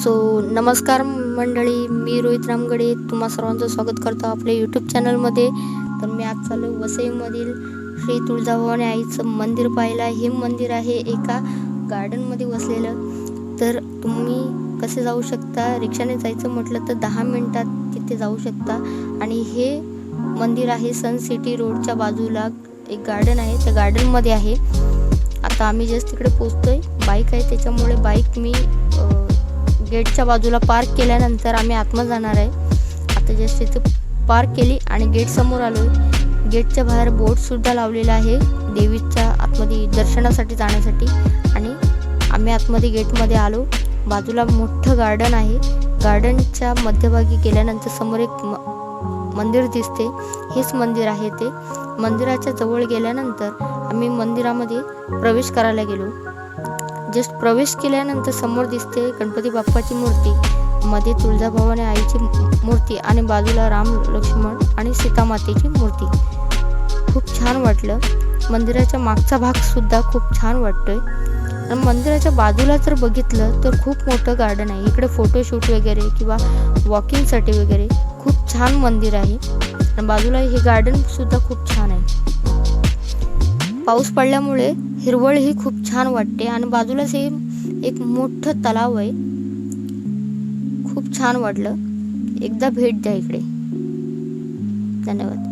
So नमस्कार मंडळी मी रोहित रामगडे. तुम्हा सर्वांचं स्वागत करतो आपल्या यूट्यूब चॅनलमध्ये तर मी आज चालू वसईमधील श्री तुळजाभवानी आईचं मंदिर पाहिलं हे मंदिर आहे एका गार्डनमध्ये वसलेलं. तर तुम्ही कसे जाऊ शकता? रिक्षाने जायचं म्हटलं तर दहा मिनटात तिथे जाऊ शकता. आणि हे मंदिर आहे सन सिटी रोडच्या बाजूला. एक गार्डन आहे त्या गार्डनमध्ये आहे. आता आम्ही जस्ट तिकडे पोचतोय बाईक आहे त्याच्यामुळे बाईक मी गेटच्या बाजूला पार्क केल्यानंतर आम्ही आतमध्ये जाणार आहे. आता जस्ट इथे पार्क केली आणि गेट समोर आलो गेटच्या बाहेर बोर्डसुद्धा लावलेला आहे देवीच्या आतमध्ये दर्शनासाठी जाण्यासाठी. आणि आम्ही आतमध्ये गेटमध्ये आलो. बाजूला मोठं गार्डन आहे. गार्डनच्या मध्यभागी गेल्यानंतर समोर एक म मंदिर दिसते. हेच मंदिर आहे ते. मंदिराच्या जवळ गेल्यानंतर आम्ही मंदिरामध्ये प्रवेश करायला गेलो. जस्ट प्रवेश केल्यानंतर समोर दिसते गणपती बाप्पाची मूर्ती. मध्ये तुळजाभवानी आईची मूर्ती आणि बाजूला राम लक्ष्मण आणि सीतामातेची मूर्ती. खूप छान वाटलं. मंदिराच्या मागचा भाग सुद्धा खूप छान वाटतोय. आणि मंदिराच्या बाजूला जर बघितलं तर खूप मोठं गार्डन आहे. इकडे फोटोशूट वगैरे किंवा वॉकिंगसाठी वगैरे खूप छान मंदिर आहे. आणि बाजूला हे गार्डन सुद्धा खूप छान आहे. पाऊस पडल्यामुळे हिरवळ ही खूप छान वाटते आणि बाजूलाच हे एक मोठं तलाव आहे. खूप छान वाटलं. एकदा भेट द्या इकडे. धन्यवाद.